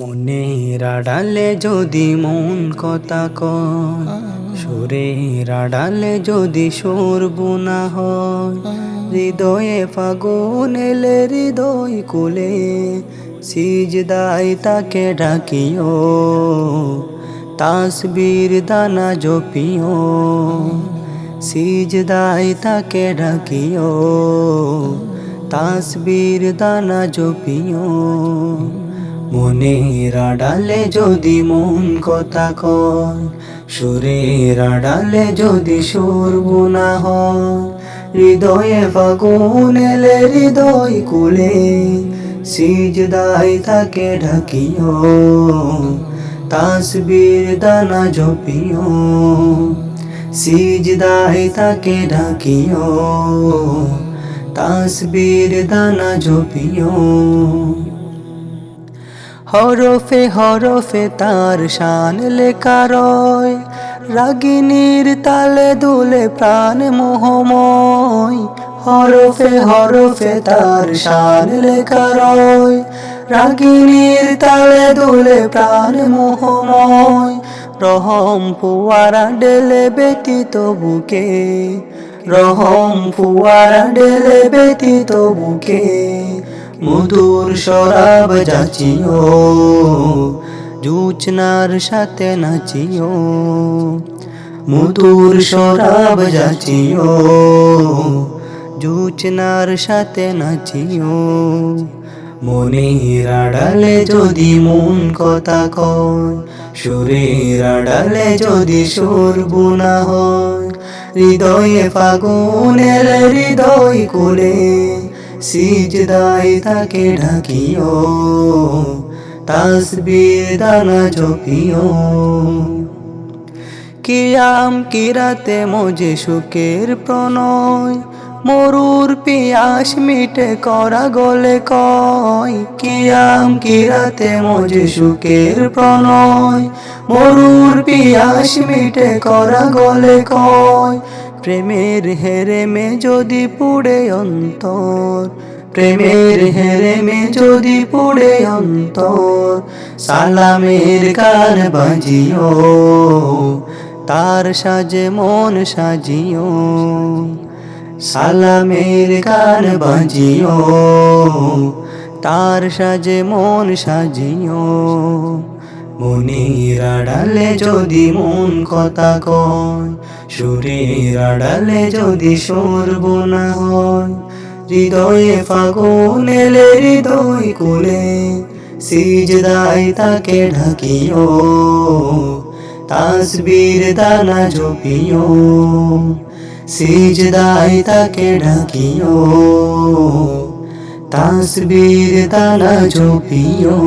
মনের আড়ালে যদি মন কথা কয়, সুরের আড়ালে যদি সুর বুনা হয়, হৃদয়ে ফাগুন এলে হৃদয় কুলে সিজদাই তাকে ডাকিও, তাসবীর দানা জপিও সিজদাই তাকে ডাকিও, তাসবীর দানা জপিও। মনের আড়ালে যদি মন কথা কয়, সুরের আড়ালে যদি সুর হয়, হৃদয়ে ফাগুন এলে হৃদয় কুলে সিজদাই তাকে ঢাকিও, তাসবীর দানা জপিও সিজদাই তাকে ঢাকিও, তাসবীর দানা জপিও। হরফে হরফে তার শান লেখা রয়। রাগিনীর তালে দুলে প্রাণ মোহময়। হরফে হরফে তার শান লেখা রয়। রাগিনীর তালে দুলে প্রাণ মোহময়। রহম ফুয়ারা ডেলে ব্যতীত বুকে। রহম ফুয়ারা ডেলে ব্যতীত বুকে। মধুর শরাব যাচিও, জুচনার সাথে নাচিও। মধুর শরাব যাচিও, জুচনার সাথে নাচিও। মনের আড়ালে যদি মন কথা কয়, সুরের আড়ালে যদি সুর বুনা হয়, হৃদয়ে ফাগুন এলে হৃদয় কুলে সিজদাই তাকে ঢাকিও, তাসবীর দানা জপিও। কিয়াম কিরাতে মজে সুখের প্রণয়, মরুর পিয়াস মিটে করা গলে কয়। কিয়াম কিরাতে মজে সুখের প্রণয়, মরুর পিয়াস মিটে করা গলে কয়। প্রেমের হেরে মে যদি পুড়ে অন্তর, প্রেমের হেরে মে যদি পুড়ে অন্তর, সালামের কান বাজিও, তার সাজে মন সাজিও, সালামের কান বাজিও, তার সাজে মন সাজিও। মনের আড়ালে যদি মন কথা কয়, সুরের আড়ালে যদি সুর বোনা হয়, হৃদয়ে ফাগুন এলে হৃদয় কুলে সিজদাই তাকে ঢাকিও, তাসবীর দানা জপিও সিজদাই তাকে ঢাকিও, তাসবীর দানা জপিও।